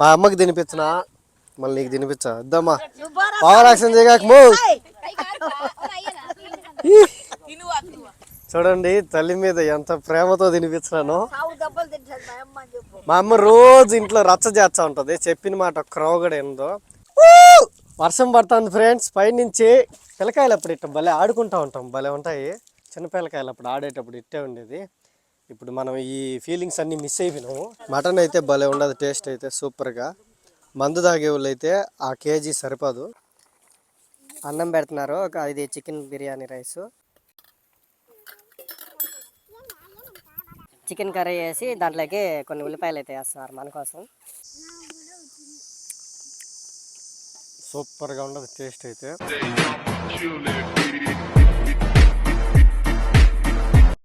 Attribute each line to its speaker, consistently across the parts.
Speaker 1: మా అమ్మకి తినిపించిన. మళ్ళీ నీకు తినిపించా. ఇద్దమ్మా. పవర్ యాక్షన్ చేయగాక మూవ్ చూడండి తల్లి మీద ఎంత ప్రేమతో తినిపించినాను.
Speaker 2: మా అమ్మ అని చెప్పు.
Speaker 1: మా అమ్మ రోజు ఇంట్లో రచ్చ చేస్తా ఉంటది. చెప్పిన మాట కూడా ఏందో. వర్షం పడుతుంది ఫ్రెండ్స్ పైనుంచి పిల్లకాయలు అప్పుడు ఇట్ట భలే ఆడుకుంటా ఉంటాం. భలే ఉంటాయి. చిన్న పిల్లకాయలు అప్పుడు ఆడేటప్పుడు ఇట్టే ఉండేది. ఇప్పుడు మనం ఈ ఫీలింగ్స్ అన్నీ మిస్ అయిపోయినాము. మటన్ అయితే భలే ఉండదు టేస్ట్ అయితే సూపర్గా మందు తాగే వాళ్ళు అయితే ఆ కేజీ సరిపోదు. అన్నం పెడుతున్నారు ఒక ఇది chicken biryani rice
Speaker 3: chicken curry వేసి దాంట్లోకి కొన్ని ఉల్లిపాయలు అయితే వేస్తున్నారు మన కోసం.
Speaker 1: సూపర్గా ఉండదు టేస్ట్ అయితే.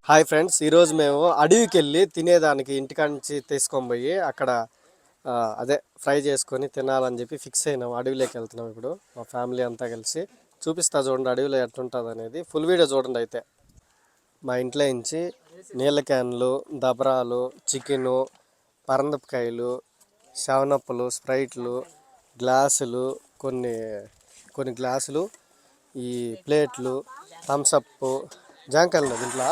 Speaker 1: హాయ్ ఫ్రెండ్స్ ఈరోజు మేము అడవికి వెళ్ళి తినేదానికి ఇంటికాడ నుంచి తీసుకొని పోయి అక్కడ అదే ఫ్రై చేసుకొని తినాలని చెప్పి ఫిక్స్ అయినాం. అడవిలోకి వెళ్తున్నాం ఇప్పుడు మా ఫ్యామిలీ అంతా కలిసి. చూపిస్తా చూడండి అడవిలో ఎట్లుంటుంది అనేది. ఫుల్ వీడియో చూడండి అయితే. మా ఇంట్లో నుంచి నీళ్ళ క్యాన్లు దబరాలు చికెను పరందపకాయలు శవనప్పులు స్ప్రైట్లు గ్లాసులు కొన్ని కొన్ని గ్లాసులు ఈ ప్లేట్లు థమ్సప్ జాంకాయలు దీంట్లో.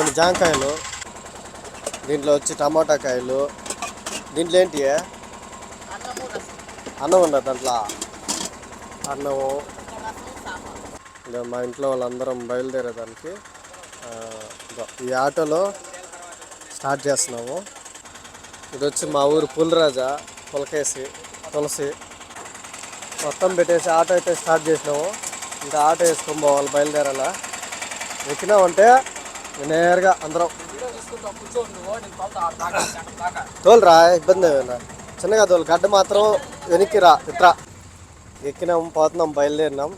Speaker 1: కొన్ని జాంకాయలు దీంట్లో వచ్చి టమాటా కాయలు దీంట్లో ఏంటి అన్నం ఉండదు దాంట్లో? అన్నము. మా ఇంట్లో వాళ్ళందరం బయలుదేరేదానికి ఈ ఆటోలో స్టార్ట్ చేస్తున్నాము. ఇది వచ్చి మా ఊరు పులిరాజా పులకేసి తులసి. మొత్తం పెట్టేసి ఆటో అయితే స్టార్ట్ చేసినాము. ఇంకా ఆటో వేసుకొని పోవాలి బయలుదేరాలా. ఎక్కినామంటే నేరుగా అందరం. తోలురా ఇబ్బంది ఏమైనా చిన్నగా తోలు గడ్డ మాత్రం వెనక్కి రా ఇట్రా. ఎక్కినాం పోతున్నాం బయలుదేరినాం.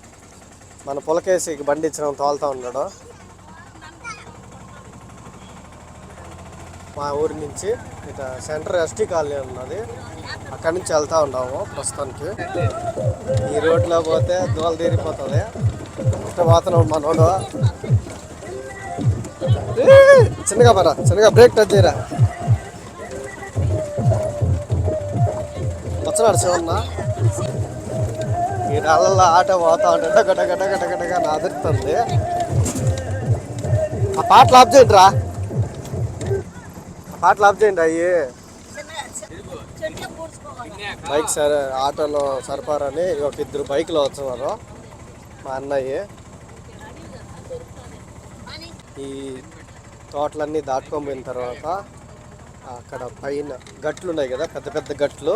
Speaker 1: మన పులకేసి బండి ఇచ్చినాం తోలుతా ఉన్నాడు. మా ఊరి నుంచి ఇక సెంటర్ ఎస్టీ కాలనీ ఉన్నది. అక్కడి నుంచి వెళ్తా ఉన్నాము ప్రస్తుతానికి. ఈ రోడ్లో పోతే దోల తీరిపోతుంది ఇష్ట పోతున్నాం మనోడు. చిన్నగా పరా చిన్నగా బ్రేక్ టచ్ చేయరా. వచ్చినాడు శివన్న ఈ రాళ్ళల్లో ఆటో పోతా ఉంటే గట గట గట గటగా నాదురుతుంది ఆ పాటలు ఆఫ్ చేయండి రా. ఆ పాటలు ఆఫ్ చేయండి అయ్యి. బైక్ సరే ఆటోలో సరిపారని ఒక ఇద్దరు బైక్లో వచ్చేవారు మా అన్నయ్య. ఈ తోటలన్నీ దాటుకొని పోయిన తర్వాత అక్కడ పైన గట్లు ఉన్నాయి కదా పెద్ద పెద్ద గట్లు.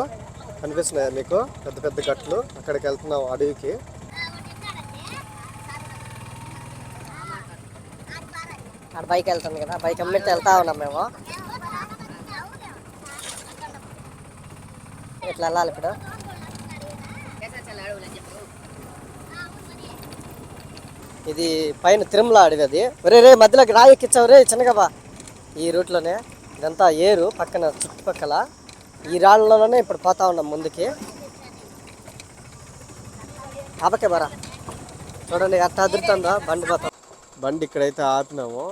Speaker 1: కనిపిస్తున్నాయా మీకు? పెద్ద పెద్ద గట్లు. అక్కడికి వెళ్తున్నాం అడవికి.
Speaker 3: అక్కడ బైక్ వెళ్తుంది కదా బైక్ అమ్మితే వెళ్తా ఉన్నాం మేము. ఇట్లా వెళ్ళాలి ఇప్పుడు?
Speaker 1: ఇది పైన తిరుమల అడవి అది. ఒరే రే మధ్యలోకి రాయి ఎక్కించావు రే చిన్నగా ఈ రూట్లోనే ఇదంతా ఏరు పక్కన చుట్టుపక్కల. ఈ రాళ్ళలోనే ఇప్పుడు పోతా ఉన్నాం ముందుకి. ఆపకే బరా. చూడండి అట్ట అదురుతుందా బండి పోతాం. బండి ఇక్కడైతే ఆపినాము.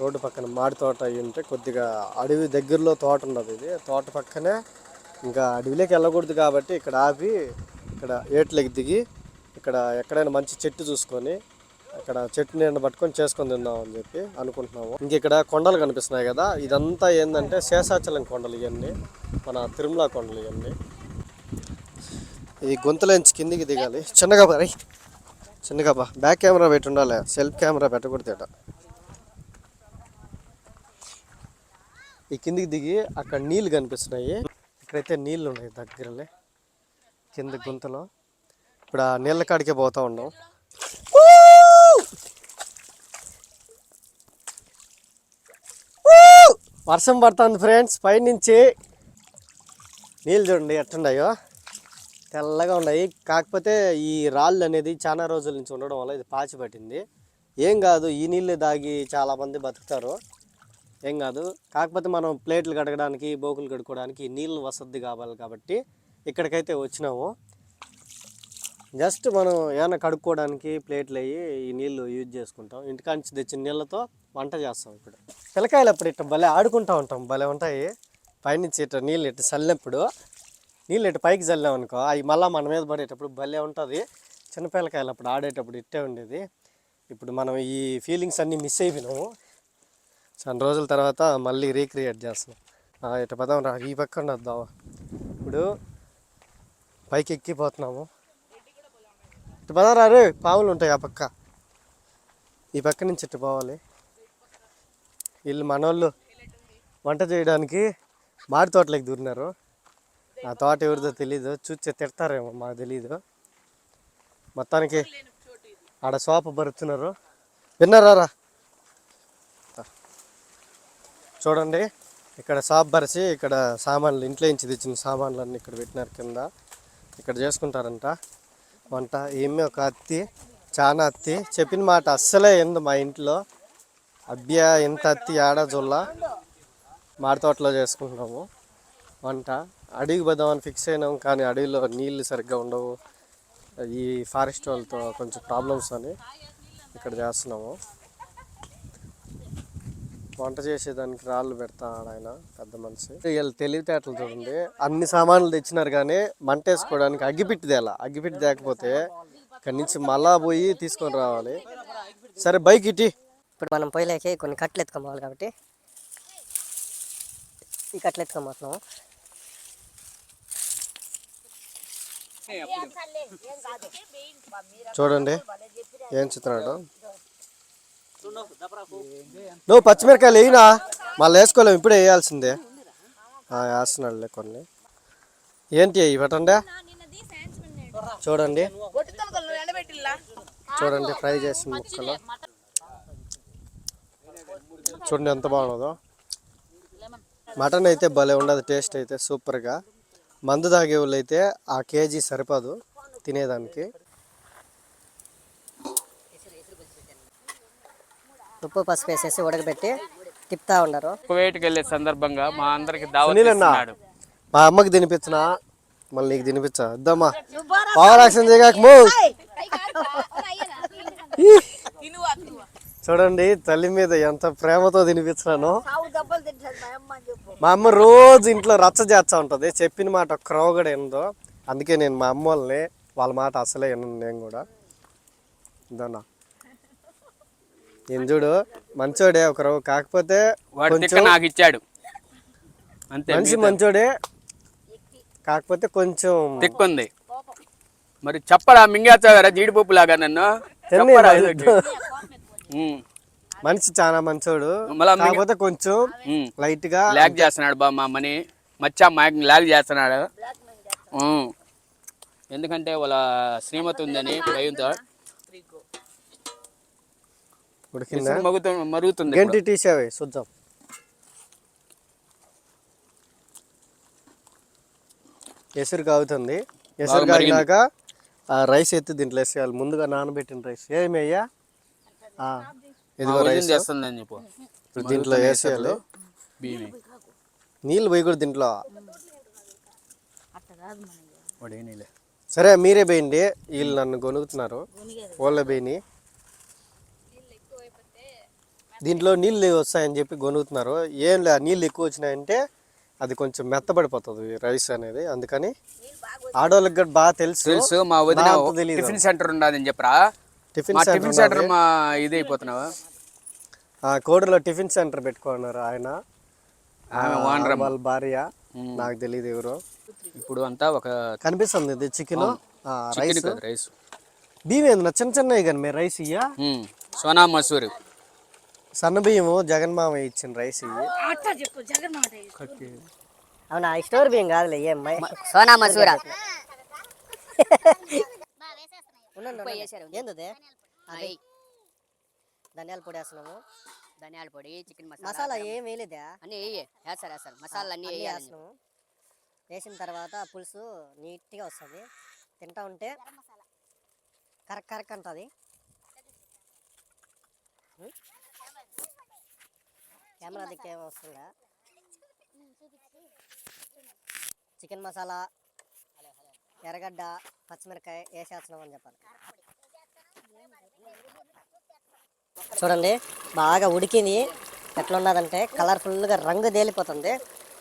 Speaker 1: రోడ్డు పక్కన మాడి తోట అయి ఉంటే కొద్దిగా అడవి దగ్గరలో తోట ఉన్నది ఇది. తోట పక్కనే ఇంకా అడవిలోకి వెళ్ళకూడదు కాబట్టి ఇక్కడ ఆపి ఇక్కడ ఏట్లకి దిగి ఇక్కడ ఎక్కడైనా మంచి చెట్టు చూసుకొని అక్కడ చెట్టు నీడ పట్టుకొని చేసుకొని తిందాం అని చెప్పి అనుకుంటున్నాము. ఇంక ఇక్కడ కొండలు కనిపిస్తున్నాయి కదా ఇదంతా ఏంటంటే శేషాచలం కొండలు ఇవన్నీ మన తిరుమల కొండలు ఇవన్నీ ఈ గొంతులోంచి కిందికి దిగాలి. చిన్నగా మరి చిన్నగా బా బ్యాక్ కెమెరా పెట్టి ఉండాలి. సెల్ఫ్ కెమెరా పెట్టకూడదు ఇట ఈ కిందికి దిగి అక్కడ నీళ్ళు కనిపిస్తున్నాయి. ఇక్కడైతే నీళ్ళు ఉన్నాయి దగ్గరలే కింద గుంతలో. ఇప్పుడు ఆ నీళ్ళ కాడికే పోతా ఉన్నాం. వర్షం పడుతుంది ఫ్రెండ్స్ పైనుంచి నీళ్ళు చూడండి ఎట్టున్నాయో తెల్లగా ఉన్నాయి. కాకపోతే ఈ రాళ్ళు అనేది చాలా రోజుల నుంచి ఉండడం వల్ల ఇది పాచి పట్టింది ఏం కాదు ఈ నీళ్ళు దాగి చాలామంది బతుకుతారు. ఏం కాదు. కాకపోతే మనం ప్లేట్లు కడగడానికి బోకులు కడుక్కోవడానికి ఈ నీళ్ళు వసతి కావాలి కాబట్టి ఇక్కడికైతే వచ్చినాము. జస్ట్ మనం ఏమైనా కడుక్కోవడానికి ప్లేట్లు అయ్యి ఈ నీళ్ళు యూజ్ చేసుకుంటాం. ఇంటికాంచి తెచ్చిన నీళ్ళతో వంట చేస్తాం ఇప్పుడు. పిల్లకాయలు అప్పుడు ఇట్లా భలే ఆడుకుంటా ఉంటాం. భలే ఉంటాయి. పైనుంచి ఇట్లా నీళ్ళు ఇట్లా చల్లినప్పుడు నీళ్ళు ఇటు పైకి చల్లాం అనుకో అవి మళ్ళీ మన మీద పడేటప్పుడు భలే ఉంటుంది. చిన్నపిల్లకాయలు అప్పుడు ఆడేటప్పుడు ఇట్టే ఉండేది. ఇప్పుడు మనం ఈ ఫీలింగ్స్ అన్నీ మిస్ అయిపోయినాము. చాలా రోజుల తర్వాత మళ్ళీ రీక్రియేట్ చేస్తున్నాం. ఇటు పదం రా ఈ పక్కన వద్దాం. ఇప్పుడు పైకి ఎక్కిపోతున్నాము ఇటు పదం రా పాములు ఉంటాయి ఆ పక్క. ఈ పక్క నుంచి ఇటు పోవాలి. వీళ్ళు మనోళ్ళు వంట చేయడానికి మాడి తోటలోకి దూరినారు. ఆ తోట ఎవరిదో తెలీదు. చూస్తే తిడతారేమో మాకు తెలీదు. మొత్తానికి ఆడ సోప బరుతున్నారు. విన్నారా రా? చూడండి. ఇక్కడ షాప్ బరిచి ఇక్కడ సామాన్లు ఇంట్లో నుంచి తెచ్చిన సామాన్లు అన్నీ ఇక్కడ పెట్టినారు కింద. ఇక్కడ చేసుకుంటారంట. వంట ఏమి ఒక అత్తి చాలా అత్తి. చెప్పిన మాట అస్సలే ఏంది మా ఇంట్లో. అబ్బియా ఎంత అత్తి ఆడ జొల్ల. మాడి తోటలో చేసుకుంటాము. వంట. అడవికి పోదామని ఫిక్స్ అయినాం కానీ అడవిలో నీళ్ళు సరిగ్గా ఉండవు. ఈ ఫారెస్ట్ వాళ్ళతో కొంచెం ప్రాబ్లమ్స్ అని ఇక్కడ చేస్తున్నాము. వంట చేసేదానికి రాళ్ళు పెడతాడు ఆయన పెద్ద మనిషి. వీళ్ళు తెలివితేటలు చూడండి. అన్ని సామాన్లు తెచ్చినారు కానీ మంట వేసుకోవడానికి అగ్గిపెట్టి తేలా. అగ్గిపెట్టి తేకపోతే ఇక్కడి నుంచి మళ్ళా పోయి తీసుకొని రావాలి. సరే బైక్ ఇటీ.
Speaker 3: ఇప్పుడు మనం పొయ్యిలోకి కొన్ని కట్లు ఎత్తుకోవాలి కాబట్టి ఈ కట్లు ఎత్తుకోబోతున్నాము
Speaker 1: చూడండి ఏం చిత్రాడు నువ్వు పచ్చిమిరకాయలు వేయినా మళ్ళీ వేసుకోలేము ఇప్పుడే వేయాల్సిందే. వేస్తున్నాడులే కొన్ని. ఏంటి అవి పెట్టండి? చూడండి. చూడండి ఫ్రై చేసిన ముక్కలు. చూడండి ఎంత బాగున్నదో మటన్ అయితే భలే ఉండదు టేస్ట్ అయితే సూపర్గా. మందు తాగే వాళ్ళు అయితే ఆ కేజీ సరిపోదు తినేదానికి.
Speaker 3: ఉప్పు పసుపు వేసేసి ఉడకబెట్టి తిప్పుతా ఉన్నారు.
Speaker 4: కువైట్కి వెళ్ళే సందర్భంగా మా అందరికి దావత్
Speaker 1: మా అమ్మకి తినిపించినా మళ్ళీ నీకు తినిపించా? ఇద్దామా పావరాక్షన్ చేయగాక మూ. చూడండి తల్లి మీద ఎంత ప్రేమతో తినిపించినాను.
Speaker 2: మా అమ్మ అని చెప్పు.
Speaker 1: మా అమ్మ రోజు ఇంట్లో రచ్చ చేస్తా ఉంటుంది. చెప్పిన మాట రవ్వ కూడా వినదు అందుకే నేను మా అమ్మ వాళ్ళని వాళ్ళ మాట అసలే వినను నేను కూడా. ఇదన్నా చూడు? మంచోడే ఒక రవ్వ కాకపోతే
Speaker 4: నాకు ఇచ్చాడు. అంతే
Speaker 1: మనిషి మంచోడే. కాకపోతే కొంచెం
Speaker 4: తిక్కుంది. మరి చెప్పరా మింగేస్తావరా జీడిపప్పు లాగా నన్ను
Speaker 1: మనిషి చాలా మంచోడు. కాకపోతే కొంచెం. లైట్గా
Speaker 4: లాగ్ చేస్తున్నాడు బా మా అమ్మని. మచ్చా మా లాగ్ చేస్తున్నాడు. ఎందుకంటే వాళ్ళ శ్రీమతి ఉందని భయంతో
Speaker 1: ఉడికిందా
Speaker 4: మరుగుతుంది
Speaker 1: గంటి తీసేవి చూద్దాం. ఎసురు కాగుతుంది. ఎసురు ఆ రైస్ ఎత్తి దీంట్లో వేసేయాలి. ముందుగా నానబెట్టిన రైస్. ఏమి అయ్యా ఆ, ఇదిగో రైస్.
Speaker 4: చేస్తుందని చెప్పు.
Speaker 1: ఇప్పుడు దీంట్లో వేసేయాలి. నీళ్ళు పోయకూడదు దీంట్లో.
Speaker 4: వాడు ఏ నీళ్ళే.
Speaker 1: సరే మీరే పోయండి వీళ్ళు నన్ను గొనుగుతున్నారు. వాళ్ళ పోయిని దీంట్లో నీళ్ళు వస్తాయని చెప్పి గొనుగుతున్నారు. ఏం లే నీళ్ళు ఎక్కువ వచ్చినాయంటే అది కొంచెం మెత్తబడిపోతుంది రైస్ అనేది. అందుకని ఆడవాళ్ళకి కూడా బాగా తెలుసు.
Speaker 4: తెలుసు మా వదిన. టిఫిన్ సెంటర్ ఉండదని చెప్పరా?
Speaker 1: టిఫిన్
Speaker 4: టిఫిన్ సెంటర్ మా ఇది అయిపోతున్నావా?
Speaker 1: ఆ కోడలో టిఫిన్ సెంటర్ పెట్టుకున్నారు ఆయన.
Speaker 4: ఓనర్.
Speaker 1: వాళ్ళ భార్య. నాకు తెలియదు ఎవరు.
Speaker 4: ఇప్పుడు అంతా ఒక
Speaker 1: కనిపిస్తుంది ఇది చికెన్ రైస్.
Speaker 4: రైస్.
Speaker 1: బియ్యం ఏంది చిన్న చిన్నవి కానీ మీరు రైస్ ఇయ్యా?
Speaker 4: సోనా మసూరి.
Speaker 1: సన్న బియ్యము జగన్ మామ ఇచ్చిన రైస్
Speaker 3: అవునా స్టోర్ బియ్యం కాదులే ఏం
Speaker 5: సోనా మసూరా.
Speaker 3: ధనియాల పొడి వేస్తున్నాము
Speaker 5: ధనియాల పొడి చికెన్ మసాలా.
Speaker 3: మసాలా ఏం వేయలేదా?
Speaker 5: అన్ని వేయి. వేస్తారు వేస్తారు. మసాలా అన్ని
Speaker 3: వేస్తున్నాము వేసిన తర్వాత పులుసు నీట్గా వస్తుంది. తింటా ఉంటే కరెక్ట్ కరెక్ట్ అంటుంది. కెమెరా దిక్కు ఏం వస్తుందా? చికెన్ మసాలా ఎర్రగడ్డ పచ్చిమిరకాయ వేసేస్తున్నాం అని చెప్పాలి. చూడండి బాగా ఉడికింది. ఎట్లా ఉన్నదంటే కలర్ఫుల్గా రంగు తేలిపోతుంది.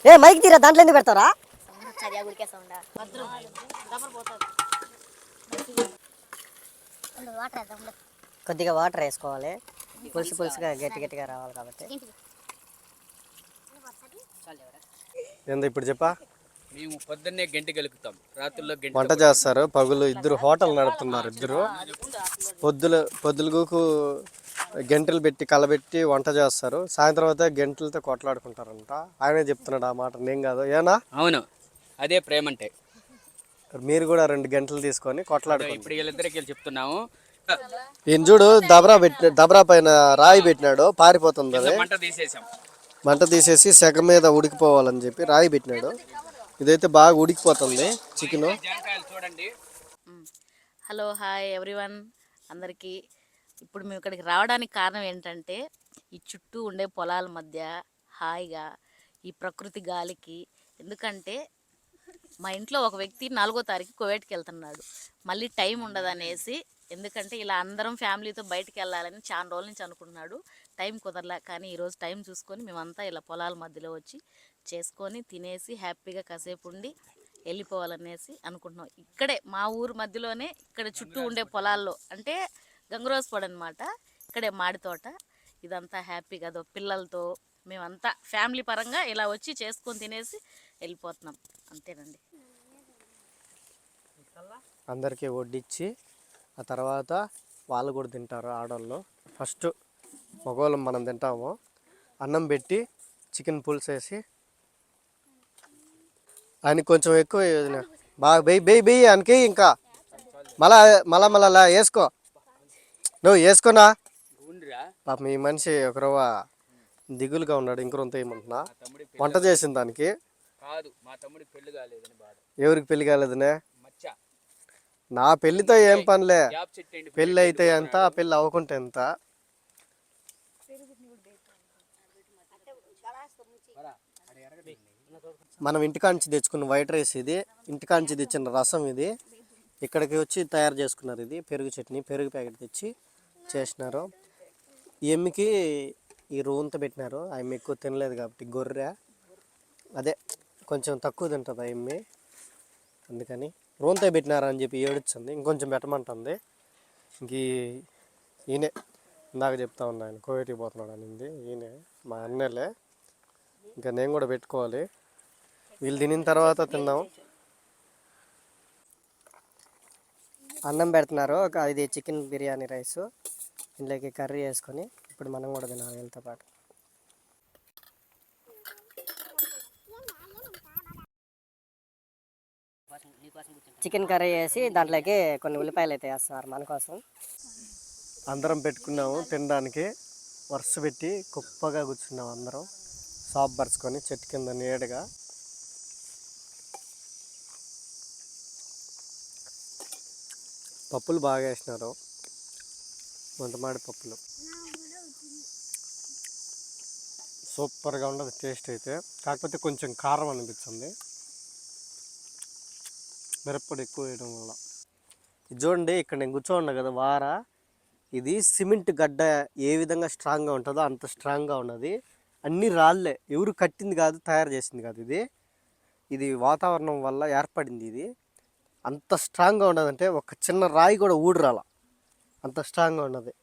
Speaker 3: ఏ మైక్ తీరా? దాంట్లో ఎందుకు పెడతారా కొద్దిగా వాటర్ వేసుకోవాలి. పులుసు పులుసుగా గట్టి గట్టిగా రావాలి కాబట్టి.
Speaker 1: ఏందో ఇప్పుడు చెప్పా?
Speaker 4: మేము పొద్దున్నే గంట గెలుకుతాం. రాత్రుల్లో గంట
Speaker 1: వంట చేస్తారు పగులు ఇద్దరు హోటల్ నడుపుతున్నారు ఇద్దరు. పొద్దుల పొద్దులుగుకు గంటలు పెట్టి కలబెట్టి వంట చేస్తారు. సాయంత్రం అయితే గంటలతో కొట్లాడుకుంటారంట. ఆయనే చెప్తున్నాడు ఆ మాట నేను కాదు. ఏనా?
Speaker 4: అవును. అదే ప్రేమ అంటే
Speaker 1: మీరు కూడా రెండు గంటలు తీసుకొని కొట్లాడుకోండి.
Speaker 4: ఇప్పుడు వీళ్ళిద్దరికి వెళ్ళి చెప్తున్నాము.
Speaker 1: ఈయన చూడు దబరా పెట్టి దబరా పైన రాయి పెట్టినాడు పారిపోతుంది అది.
Speaker 4: మంట తీసేసాం.
Speaker 1: మంట తీసేసి సెగ మీద ఉడికిపోవాలని చెప్పి రాయి పెట్టినాడు. ఇదైతే బాగా ఉడికిపోతుంది చికెన్.
Speaker 4: చూడండి
Speaker 6: హలో హాయ్ ఎవ్రీవన్. అందరికీ ఇప్పుడు మేము ఇక్కడికి రావడానికి కారణం ఏంటంటే ఈ చుట్టూ ఉండే పొలాల మధ్య హాయిగా ఈ ప్రకృతి గాలికి ఎందుకంటే మా ఇంట్లో ఒక వ్యక్తి నాలుగో తారీఖు కువైట్కి వెళ్తున్నాడు. మళ్ళీ టైం ఉండదనేసి ఎందుకంటే ఇలా అందరం ఫ్యామిలీతో బయటకు వెళ్ళాలని చాలా రోజుల నుంచి అనుకుంటున్నాడు. టైం కుదరలే. కానీ ఈరోజు టైం చూసుకొని మేమంతా ఇలా పొలాల మధ్యలో వచ్చి చేసుకొని తినేసి హ్యాపీగా కాసేపు ఉండి వెళ్ళిపోవాలనేసి అనుకుంటున్నాం. ఇక్కడే మా ఊరు మధ్యలోనే ఇక్కడ చుట్టూ ఉండే పొలాల్లో అంటే గంగరోజుపాడు అనమాట ఇక్కడే మాడి తోట. ఇదంతా హ్యాపీగా అదో పిల్లలతో మేమంతా ఫ్యామిలీ పరంగా ఇలా వచ్చి చేసుకొని తినేసి వెళ్ళిపోతున్నాం అంతేనండి.
Speaker 1: అందరికీ వడ్డిచ్చి ఆ తర్వాత వాళ్ళు కూడా తింటారు ఆడవాళ్ళు ఫస్ట్ మగవాళ్ళం మనం తింటాము. అన్నం పెట్టి చికెన్ పులుసు వేసి ఆయనకి కొంచెం ఎక్కువ. బాగా బెయ్యి బెయ్యి బెయ్యి ఆయనకి ఇంకా. మళ్ళా మళ్ళా మళ్ళా వేసుకో. నువ్వు వేసుకోనా? పాపం ఈ మనిషి ఒక రవ్వ దిగులుగా ఉన్నాడు ఇంకొంత ఏమంటున్నా వంట చేసిన దానికి?
Speaker 4: కాదు మా తమ్ముడికి పెళ్ళి కాలేదని బాధ.
Speaker 1: ఎవరికి పెళ్ళి కాలేదనే? నా పెళ్ళితో ఏం పనిలే. పెళ్ళి అయితే ఎంత పెళ్ళి అవ్వకుంటే ఎంత? మనం ఇంటికాంచి తెచ్చుకున్న వైట్ రైస్ ఇది ఇంటికాంచి తెచ్చిన రసం ఇది. ఇక్కడికి వచ్చి తయారు చేసుకున్నారు ఇది పెరుగు చట్నీ పెరుగు ప్యాకెట్ తెచ్చి చేసినారు. ఈ ఎమ్మికి ఈ రూంత పెట్టినారు. ఆ ఎమ్మి ఎక్కువ తినలేదు కాబట్టి గొర్రె. అదే కొంచెం తక్కువ తింటుంది ఆ ఎమ్మి అందుకని రోంతే పెట్టినారా అని చెప్పి ఏడుస్తుంది. ఇంకొంచెం పెట్టమంటుంది. ఇంక ఈయనే ఇందాక చెప్తా ఉన్నా ఆయన కోవిడ్కి పోతున్నాడు అనింది. ఈయనే మా అన్నలే. ఇంకా నేను కూడా పెట్టుకోవాలి. వీళ్ళు తినిన తర్వాత తిందాం.
Speaker 3: అన్నం పెడుతున్నారు. ఒక ఇది చికెన్ బిర్యానీ రైస్ ఇంట్లోకి కర్రీ వేసుకొని ఇప్పుడు మనం కూడా తినాలి వీళ్ళతో పాటు. చికెన్ కర్రీ వేసి దాంట్లోకి కొన్ని ఉల్లిపాయలు అయితే వేస్తున్నారు మన కోసం.
Speaker 1: అందరం పెట్టుకున్నాము తినడానికి. వరుస పెట్టి గొప్పగా కూర్చున్నాం అందరం. షాప్ పరుచుకొని చెట్టు కింద నీడగా పప్పులు బాగా వేసినారు. వంటమాడి పప్పులు. సూపర్గా ఉండదు టేస్ట్ అయితే. కాకపోతే కొంచెం కారం అనిపించింది మిరప్పొడి ఎక్కువ వేయడం వల్ల. చూడండి ఇక్కడ నేను కూర్చోండి కదా వార. ఇది సిమెంట్ గడ్డ ఏ విధంగా స్ట్రాంగ్గా ఉంటుందో అంత స్ట్రాంగ్గా ఉన్నది. అన్ని రాళ్ళే. ఎవరు కట్టింది కాదు తయారు చేసింది కాదు ఇది. ఇది వాతావరణం వల్ల ఏర్పడింది ఇది. అంత స్ట్రాంగ్గా ఉన్నదంటే ఒక చిన్న రాయి కూడా ఊడిరాల అంత స్ట్రాంగ్గా ఉన్నది.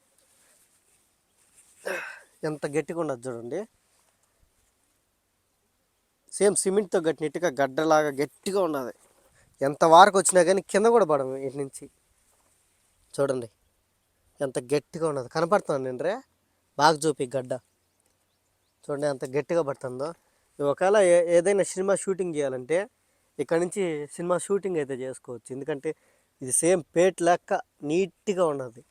Speaker 1: ఎంత గట్టిగా ఉన్నది చూడండి. సేమ్ సిమెంట్తో కట్టినట్టుగా గడ్డలాగా గట్టిగా ఉన్నది. ఎంత వారకు వచ్చినా కానీ కింద కూడా పడము ఇటు నుంచి. చూడండి. ఎంత గట్టిగా ఉన్నది. కనపడుతుంది నేను రే బాగా చూపి గడ్డ. చూడండి అంత గట్టిగా పడుతుందో. ఒకవేళ ఏ- ఏదైనా సినిమా షూటింగ్ చేయాలంటే ఇక్కడ నుంచి సినిమా షూటింగ్ అయితే చేసుకోవచ్చు. ఎందుకంటే ఇది సేమ్ పేట్ లెక్క నీట్గా ఉన్నది.